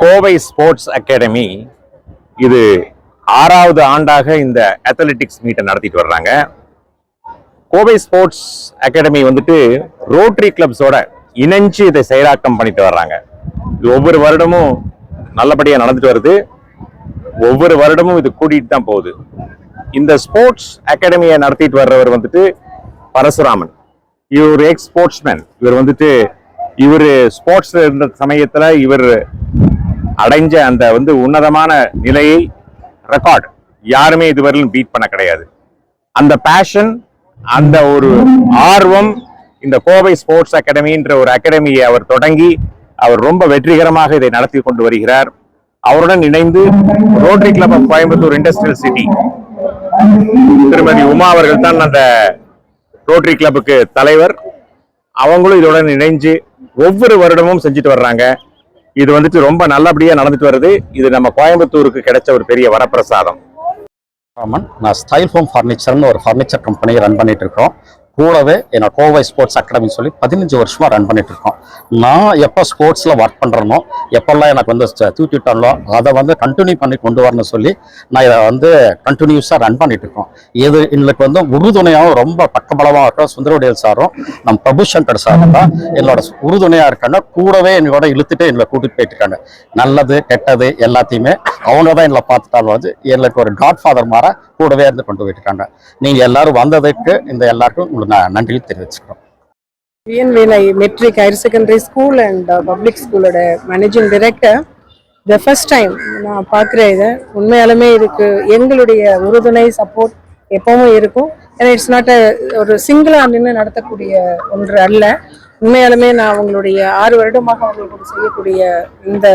Kovai sports academy இது ஆறாவது ஆண்டாக இந்த அத்லெட்டிக்ஸ் மீட்டை நடத்திட்டு வர்றாங்க. கோவை ஸ்போர்ட்ஸ் அகாடமி வந்துட்டு ரோட்டரி கிளப்ஸோட இணைஞ்சு இதை செயலாக்கம் பண்ணிட்டு வர்றாங்க. இது ஒவ்வொரு வருடமும் நல்லபடியாக நடந்துட்டு வருது. ஒவ்வொரு வருடமும் இது கூட்டிகிட்டு தான் போகுது. இந்த ஸ்போர்ட்ஸ் அகாடமியை நடத்திட்டு வர்றவர் வந்துட்டு பரசுராமன். இவர் எக்ஸ் ஸ்போர்ட்ஸ்மேன் இவர் வந்துட்டு இவர் ஸ்போர்ட்ஸில் இருந்த சமயத்தில் இவர் அடைஞ்ச அந்த வந்து உன்னதமான நிலையை ரெக்கார்ட் யாருமே இதுவரையிலும் பீட் பண்ண கிடையாது. அந்த பேஷன் அந்த ஒரு ஆர்வம் இந்த கோவை ஸ்போர்ட்ஸ் அகாடமின்ற ஒரு அகாடமியை அவர் தொடங்கி அவர் ரொம்ப வெற்றிகரமாக இதை நடத்தி கொண்டு வருகிறார். அவருடன் இணைந்து rotary club of Coimbatore industrial city திருமதி உமா அவர்கள் தான் அந்த ரோட்டரி கிளப்புக்கு தலைவர். அவங்களும் இதோட இணைஞ்சு ஒவ்வொரு வருடமும் செஞ்சுட்டு வர்றாங்க. இது வந்துட்டு ரொம்ப நல்லபடியாக நடந்துட்டு வருது. இது நம்ம கோயம்புத்தூருக்கு கிடைச்ச ஒரு பெரிய வரப்பிரசாதம். ராமன் நான் ஸ்டைல் ஹோம் ஃபர்னிச்சர்னு ஒரு ஃபர்னிச்சர் கம்பெனியை ரன் பண்ணிட்டு இருக்கோம். கூடவே என்னோட கோவை ஸ்போர்ட்ஸ் அகாடமின்னு சொல்லி பதினஞ்சு வருஷமாக ரன் பண்ணிட்டு இருக்கோம் நான் எப்போ ஸ்போர்ட்ஸில் ஒர்க் பண்ணுறேனோ எப்போல்லாம் எனக்கு வந்து தூக்கிட்டோம்லோ அதை வந்து கண்டினியூ பண்ணி கொண்டு வரணும்னு சொல்லி நான் இதை வந்து கண்டினியூஸாக ரன் பண்ணிட்டு இருக்கோம் இது எங்களுக்கு வந்து உறுதுணையாகவும் ரொம்ப பக்கபலமாக இருக்கிற சுந்தரவடியல் சாரும் நம் பிரபு சங்கர் சாரும் தான் என்னோட உறுதுணையாக இருக்காங்க. கூடவே என்னோட இழுத்துட்டு எங்களை கூட்டிகிட்டு போயிட்டு இருக்காங்க நல்லது கெட்டது எல்லாத்தையுமே அவங்க தான் எங்களை பார்த்துட்டாலும் வந்து எங்களுக்கு ஒரு காட் ஃபாதர் மாற கூடவே இருந்து கொண்டு போயிட்டு இருக்காங்க எல்லோரும் எல்லாரும் வந்ததுக்கு இந்த எல்லாருக்கும் உங்களுக்கு நான் நன்றி தெரிவிச்சுக்கிறோம். விஎன்விலை matric higher secondary school and public ஸ்கூலோட managing director. The first time நான் பார்க்குறேன் இதை. உண்மையாலுமே இதுக்கு எங்களுடைய உறுதுணை சப்போர்ட் எப்பவும் இருக்கும். ஏன்னா இட்ஸ் நாட் ஒரு சிங்கிளாக நின்று நடத்தக்கூடிய ஒன்று அல்ல. உண்மையாலுமே நான் அவங்களுடைய ஆறு வருடமாக அவங்களுக்கு செய்யக்கூடிய இந்த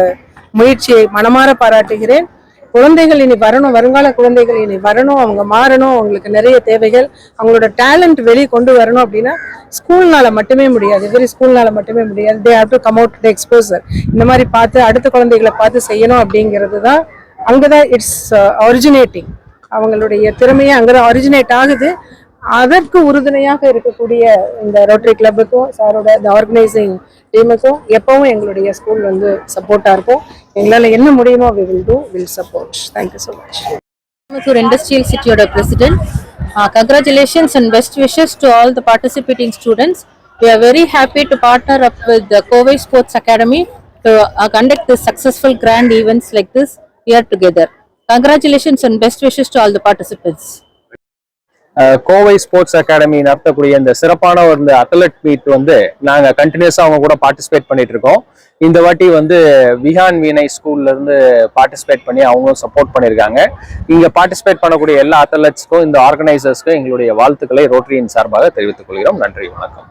முயற்சியை மனமாற பாராட்டுகிறேன். குழந்தைகள் இனி வரணும் வருங்கால குழந்தைகள் இனி வரணும் அவங்க மாறணும் அவங்களுக்கு நிறைய தேவைகள் அவங்களோட டேலண்ட் வெளியே கொண்டு வரணும் அப்படின்னா ஸ்கூல்னால மட்டுமே முடியாது. வெறும் ஸ்கூல்னால மட்டுமே முடியாது. They have to come out the exposure இந்த மாதிரி பார்த்து அடுத்த குழந்தைகளை பார்த்து செய்யணும் அப்படிங்கிறது தான் அங்கே தான் இட்ஸ் ஒரிஜினேட்டிங் அவங்களுடைய திறமையே அங்கே தான் ஒரிஜினேட் ஆகுது. அதற்கு உறுதுணையாக இருக்கக்கூடிய இந்த ரோட்டரி கிளப்புக்கும் சாரோட இந்த ஆர்கனைசிங் டீமுக்கும் எப்பவும் எங்களுடைய ஸ்கூல் வந்து சப்போர்ட்டாக இருக்கும். எங்களால் என்ன முடியுமோ we will do will support thank you so much Coimbatore Industrial Cityயோட president. Uh, congratulations and best wishes to all the participating students. We are very happy to partner up with the Kovai Sports Academy to uh, conduct this successful grand events like this here together. Congratulations and best wishes to all the participants. Kovai sports academy நடத்தக்கூடிய இந்த சிறப்பான ஒரு இந்த athlete meet வந்து நாங்கள் கண்டினியூஸாக அவங்க கூட பார்ட்டிசிபேட் பண்ணிட்டு இருக்கோம். இந்த வாட்டி வந்து விஹான் வீணை ஸ்கூல்ல இருந்து பார்ட்டிசிபேட் பண்ணி அவங்களும் சப்போர்ட் பண்ணியிருக்காங்க இங்க பார்ட்டிசிபேட் பண்ணக்கூடிய எல்லா அத்லட்ஸ்க்கும் இந்த ஆர்கனைசர்ஸ்க்கும் எங்களுடைய வாழ்த்துக்களை ரோட்டரியின் சார்பாக தெரிவித்துக் கொள்கிறோம். நன்றி வணக்கம்.